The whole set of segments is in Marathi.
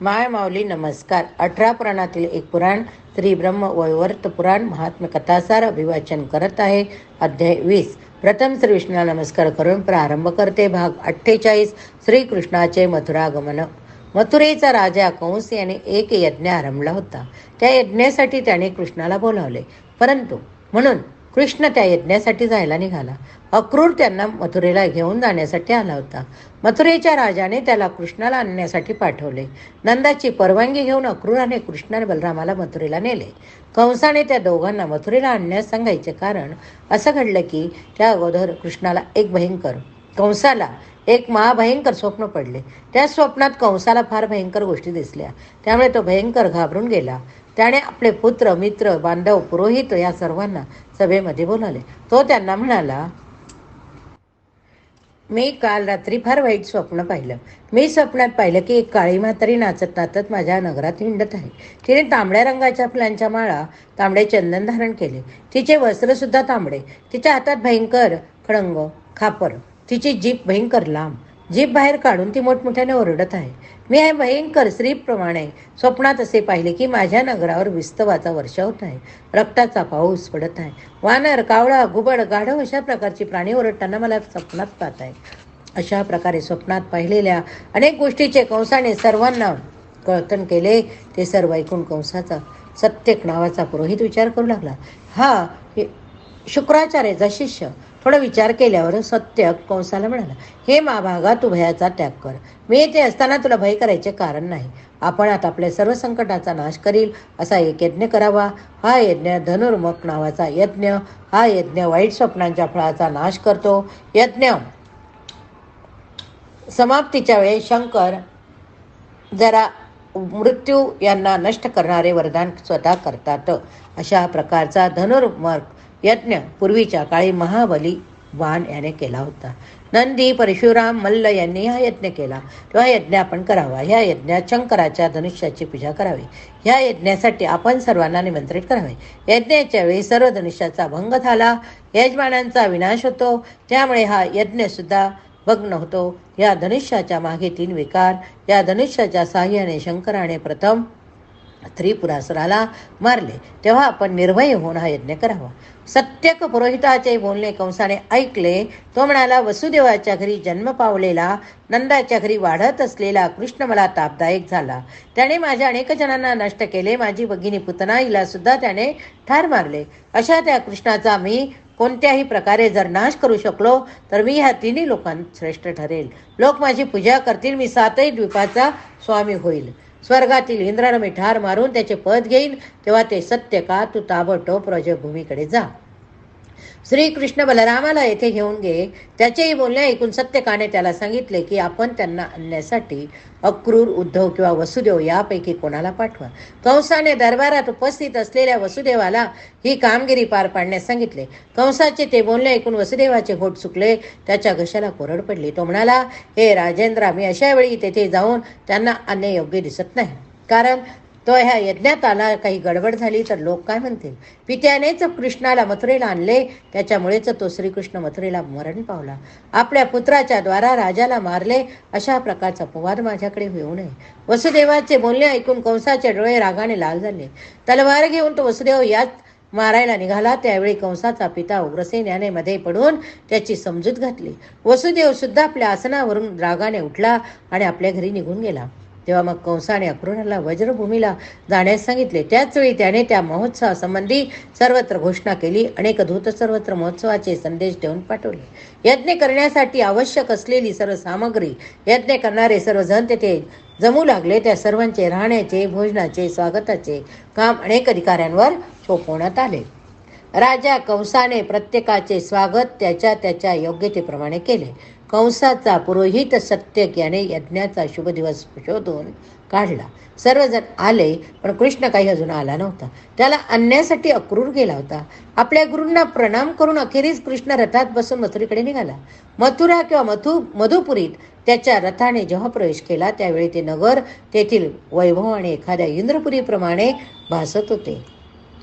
माय माऊली नमस्कार. अठरा पुराणातील एक पुराण श्री ब्रह्म वैवर्त पुराण महात्म्य कथासार अभिवाचन करत आहे. अध्याय वीस. प्रथम श्री विष्णूला नमस्कार करून प्रारंभ करते. भाग अठ्ठेचाळीस. श्रीकृष्णाचे मथुरागमन. मथुरेचा राजा कंस याने एक यज्ञ आरंभला होता. त्या यज्ञासाठी त्याने कृष्णाला बोलावले. परंतु म्हणून कृष्ण त्या यज्ञासाठी जायला निघाला. अक्रूर त्यांना मथुरेला घेऊन जाण्यासाठी आला होता. मथुरेच्या राजाने त्याला कृष्णाला आणण्यासाठी पाठवले. नंदाची परवानगी घेऊन अक्रूराने कृष्णाने बलरामाला मथुरेला नेले. कंसाने त्या दोघांना मथुरेला आणण्यास सांगायचे कारण असं घडलं की त्या अगोदर कृष्णाला एक भयंकर कंसाला एक महाभयंकर स्वप्न पडले. त्या स्वप्नात कंसाला फार भयंकर गोष्टी दिसल्या. त्यामुळे तो भयंकर घाबरून गेला. त्याने आपले पुत्र मित्र बांधव पुरोहित या सर्वांना सभेमध्ये बोलावले. तो त्यांना म्हणाला मी काल रात्री फार वाईट स्वप्न पाहिलं. मी स्वप्नात पाहिलं की एक काळी म्हातारी नाचत नाचत माझ्या नगरात हिंडत आहे. तिने तांबड्या रंगाच्या फुलांच्या माळा तांबडे चंदन धारण केले. तिचे वस्त्रसुद्धा तांबडे. तिच्या हातात भयंकर खडंग खापर. तिची जीप भयंकर लांब. जीभ बाहेर काढून ती मोठमोठ्याने ओरडत आहे. मी हे भयंकर स्त्रीप्रमाणे. स्वप्नात असे पाहिले की माझ्या नगरावर विस्तवाचा वर्षा होत आहे. रक्ताचा पाऊस पडत आहे. वानर कावळा घुबड गाढव अशा प्रकारची प्राणी ओरडताना मला स्वप्नात पाहत आहे. अशा प्रकारे स्वप्नात पाहिलेल्या अनेक गोष्टीचे कंसाने सर्वांना कळतन केले. ते सर्व ऐकून कंसाचा सत्यक नावाचा पुरोहित विचार करू लागला. हा हे शुक्राचार्याचा शिष्य थोडा विचार केल्यावर सत्य कंसाला म्हणाला हे माभागा तू भयाचा त्याग कर. मी येथे असताना तुला भय करायचे कारण नाही. आपण आता आपल्या सर्व संकटाचा नाश करील असा एक यज्ञ करावा. हा यज्ञ धनुर्मक नावाचा यज्ञ. हा यज्ञ वाईट स्वप्नांच्या फळाचा नाश करतो. यज्ञ समाप्तीच्या वेळी शंकर जरा मृत्यू यांना नष्ट करणारे वरदान स्वतः करतात. अशा प्रकारचा धनुर्मर्ग यज्ञ. पूर्वीच्या काळी महाबली वान याने केला होता. नंदी परशुराम मल्ल यांनी हा यज्ञ केला. तेव्हा यज्ञ आपण करावा. ह्या यज्ञात शंकराच्या धनुष्याची पूजा करावी. ह्या यज्ञासाठी आपण सर्वांना निमंत्रित करावे. यज्ञाच्या वेळी सर्व धनुष्याचा भंग झाला. यजमानांचा विनाश होतो. त्यामुळे हा यज्ञ सुद्धा भग्न होतो. या धनुष्याच्या मागे तीन विकार. या धनुष्याच्या साह्याने शंकराने प्रथम त्रिपुरासुराला मारले. तेव्हा आपण निर्भय होऊन हा यज्ञ करावा. सत्यक पुरोहिताचे बोलणे कंसाने ऐकले. तो म्हणाला वसुदेवाच्या घरी जन्म पावलेला नंदाच्या घरी वाढत असलेला कृष्ण मला तापदायक झाला. त्याने माझ्या अनेक जणांना नष्ट केले. माझी भगिनी पुतना हिला सुद्धा त्याने ठार मारले. अशा त्या कृष्णाचा मी कोणत्याही प्रकारे जर नाश करू शकलो तर मी ह्या तिन्ही लोकांत श्रेष्ठ ठरेल. लोक माझी पूजा करतील. मी सातही द्वीपाचा स्वामी होईल. स्वर्गातील इंद्रानं मी ठार मारून त्याचे पद घेईन तेव्हा ते सत्य का? तू ताबडतोब रजभूमीकडे जा. श्रीकृष्ण बलरामाला येथे घेऊन गे त्याचेही बोलणे ऐकून सत्यकाने त्याला सांगितले की आपण त्यांना आणण्यासाठी अक्रूर उद्धव किंवा वसुदेव यापैकी कोणाला पाठवा? कंसाने दरबारात उपस्थित असलेल्या वसुदेवाला ही कामगिरी पार पाडण्यास सांगितले. कंसाचे ते बोलणे ऐकून वसुदेवाचे होट चुकले. त्याच्या घशाला कोरड पडली. तो म्हणाला हे राजेंद्रा मी अशा वेळी तेथे जाऊन त्यांना आणणे योग्य दिसत नाही. कारण तो ह्या यज्ञात आला काही गडबड झाली तर लोक काय म्हणतील? पित्यानेच कृष्णाला मथुरेला आणले त्याच्यामुळेच तो श्रीकृष्ण मथुरेला मरण पावला. आपल्या पुत्राच्या द्वारा राजाला मारले अशा प्रकारचा अपवाद माझ्याकडे होऊ नये. वसुदेवाचे बोलणे ऐकून कंसाचे डोळे रागाने लाल झाले. तलवार घेऊन तो वसुदेव याच मारायला निघाला त्यावेळी कंसाचा पिता उग्रसेन याने मध्ये पडून त्याची समजूत घातली. वसुदेव सुद्धा आपल्या आसनावरून रागाने उठला आणि आपल्या घरी निघून गेला. तेव्हा मग कंसाने अक्रूराला वज्रभूमीला जाण्यास सांगितले. त्याचवेळी त्याने त्या महोत्सवासंबंधी सर्वत्र घोषणा केली. अनेक दूत सर्वत्र महोत्सवाचे संदेश देऊन पाठवले. यज्ञ करण्यासाठी आवश्यक असलेली सर्व सामग्री यज्ञ करणारे सर्वजण तेथे जमू लागले. त्या सर्वांचे राहण्याचे भोजनाचे स्वागताचे काम अनेक अधिकाऱ्यांवर सोपवण्यात आले. राजा कंसाने प्रत्येकाचे स्वागत त्याच्या त्याच्या योग्यतेप्रमाणे केले. कंसाचा पुरोहित सत्यक याने यज्ञाचा शुभ दिवस शोधून काढला. सर्वजण आले पण कृष्ण काही अजून आला नव्हता. त्याला आणण्यासाठी अक्रूर गेला होता. आपल्या गुरूंना प्रणाम करून अखेरीस कृष्ण रथात बसून मथुरीकडे निघाला. मथुरा किंवा मथु मधुपुरीत त्याच्या रथाने जेव्हा प्रवेश केला त्यावेळी ते नगर तेथील वैभव आणि एखाद्या इंद्रपुरीप्रमाणे भासत होते.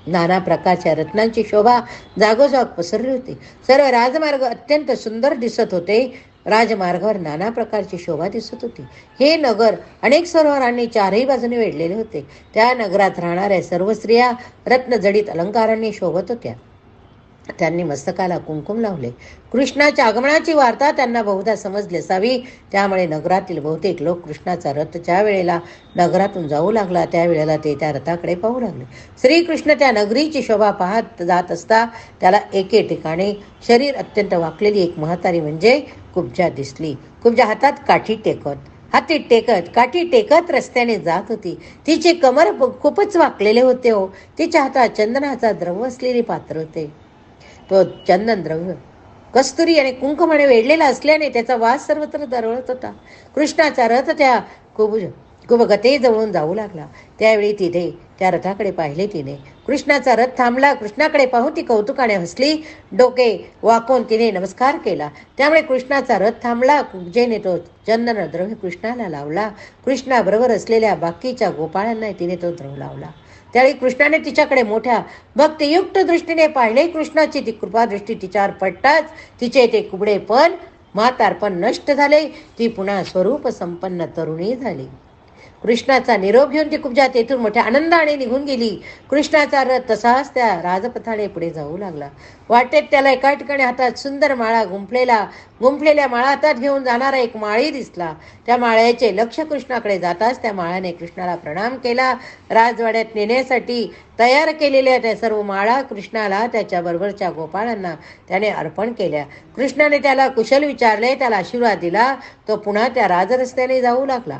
नाना प्रकारच्या रत्नांची शोभा जागोजाग पसरली होती. सर्व राजमार्ग अत्यंत सुंदर दिसत होते. राजमार्गावर नाना प्रकारची शोभा दिसत होती. हे नगर अनेक सरोवरांनी चारही बाजूने वेढलेले होते. त्या नगरात राहणाऱ्या सर्व स्त्रिया रत्नजडित अलंकारांनी शोभत होत्या. त्यांनी मस्तकाला कुंकुम लावले. कृष्णाच्या आगमनाची वार्ता त्यांना बहुधा समजली असावी. त्यामुळे नगरातील बहुतेक लोक कृष्णाचा रथ ज्या वेळेला नगरातून जाऊ लागला त्यावेळेला ते त्या रथाकडे पाहू लागले. श्रीकृष्ण त्या नगरीची शोभा पाहत जात असता त्याला एके ठिकाणी शरीर अत्यंत वाकलेली एक म्हातारी म्हणजे कुब्जा दिसली. कुब्जा हातात काठी टेकत हाती टेकत काठी टेकत रस्त्याने जात होती. तिचे कमर खूपच वाकलेले होते हो. तिच्या हातात चंदनाचा द्रव असलेले पात्र होते. तो चंदन द्रव्य. कस्तुरी आणि कुंकमाने वेढलेला असल्याने त्याचा वास सर्वत्र दरवळत होता. कृष्णाचा रथ त्या कुबुज कुबगते जवळून जाऊ लागला. त्यावेळी तिथे त्या रथाकडे पाहिले तिने. कृष्णाचा रथ थांबला. कृष्णाकडे पाहून ती कौतुकाने हसली. डोके वाकून तिने नमस्कार केला. त्यामुळे कृष्णाचा रथ थांबला. कुजेने तो चंदन द्रव्य कृष्णाला लावला. कृष्णाबरोबर असलेल्या बाकीच्या गोपाळांना तिने तो द्रव लावला. त्यावेळी कृष्णाने तिच्याकडे मोठ्या भक्तियुक्त दृष्टीने पाहिले. कृष्णाची ती कृपादृष्टी तिच्यावर पडताच तिचे ते कुबडे पण म्हातारपण नष्ट झाले. ती पुन्हा स्वरूप संपन्न तरुणी झाली. कृष्णाचा निरोप घेऊन ती खूप जात तेथून मोठ्या आनंदाने निघून गेली. कृष्णाचा रथ तसाच त्या राजपथाने पुढे जाऊ लागला. वाटेत त्याला एका ठिकाणी हातात सुंदर माळा गुंफलेला गुंफलेल्या माळा हातात घेऊन जाणारा एक माळी दिसला. त्या माळ्याचे लक्ष कृष्णाकडे जाताच त्या माळाने कृष्णाला प्रणाम केला. राजवाड्यात नेण्यासाठी तयार केलेल्या त्या सर्व माळा कृष्णाला त्याच्या बरोबरच्या गोपाळांना त्याने अर्पण केल्या. कृष्णाने त्याला कुशल विचारले त्याला आशीर्वाद दिला. तो पुन्हा त्या राजरस्त्याने जाऊ लागला.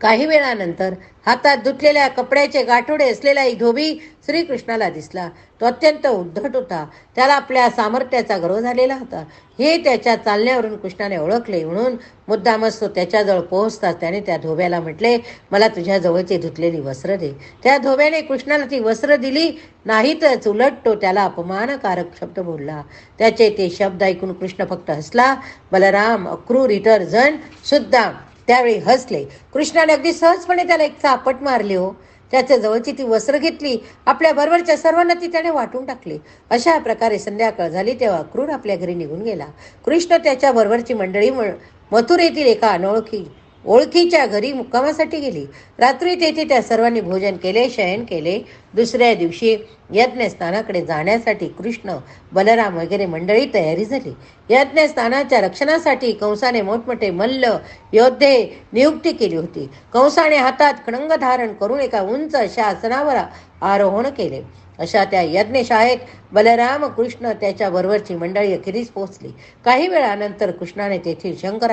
काही वेळानंतर हातात धुतलेल्या कपड्याचे गाठोडे असलेला एक धोबी श्रीकृष्णाला दिसला. तो अत्यंत उद्धट होता. त्याला आपल्या सामर्थ्याचा गर्व झालेला होता. हे त्याच्या चालण्यावरून कृष्णाने ओळखले म्हणून मुद्दामच तो त्याच्याजवळ पोहोचताच त्याने त्या धोब्याला म्हटले मला तुझ्या जवळची धुतलेली वस्त्र दे. त्या धोब्याने कृष्णाला ती वस्त्र दिली. नाहीतच उलट तो त्याला अपमानकारक शब्द बोलला. त्याचे ते शब्द ऐकून कृष्ण फक्त हसला. बलराम अक्रूर इतर जण सुद्धा त्यावेळी हसले. कृष्णाने अगदी सहजपणे त्याला एक चापट मारली हो. त्याच्या जवळची ती वस्त्र घेतली. आपल्या बरोबरच्या सर्वांना ती त्याने वाटून टाकली. अशा प्रकारे संध्याकाळ झाली तेव्हा क्रूर आपल्या घरी निघून गेला. कृष्ण त्याच्या बरोबरची मंडळी म- मथुरेतील एका अनोळखी ओळखीच्या घरी मुक्कामासाठी गेली. रात्री तेथे त्या सर्वांनी भोजन केले शयन केले. दुसऱ्या दिवशी यज्ञस्थानाकडे जाण्यासाठी कृष्ण बलराम वगैरे मंडळी तयारी झाली. यज्ञस्थानाच्या रक्षणासाठी कंसाने मोठमोठे मल्ल योद्धे नियुक्ती केली होती. कंसाने हातात खडंग धारण करून एका उंच अशा आसनावर आरोहण केले. अशा त्या यज्ञशाळेत बलराम कृष्ण त्याच्या बरोबरची मंडळी अखेरीस पोहोचली. काही वेळानंतर कृष्णाने तेथील शंकर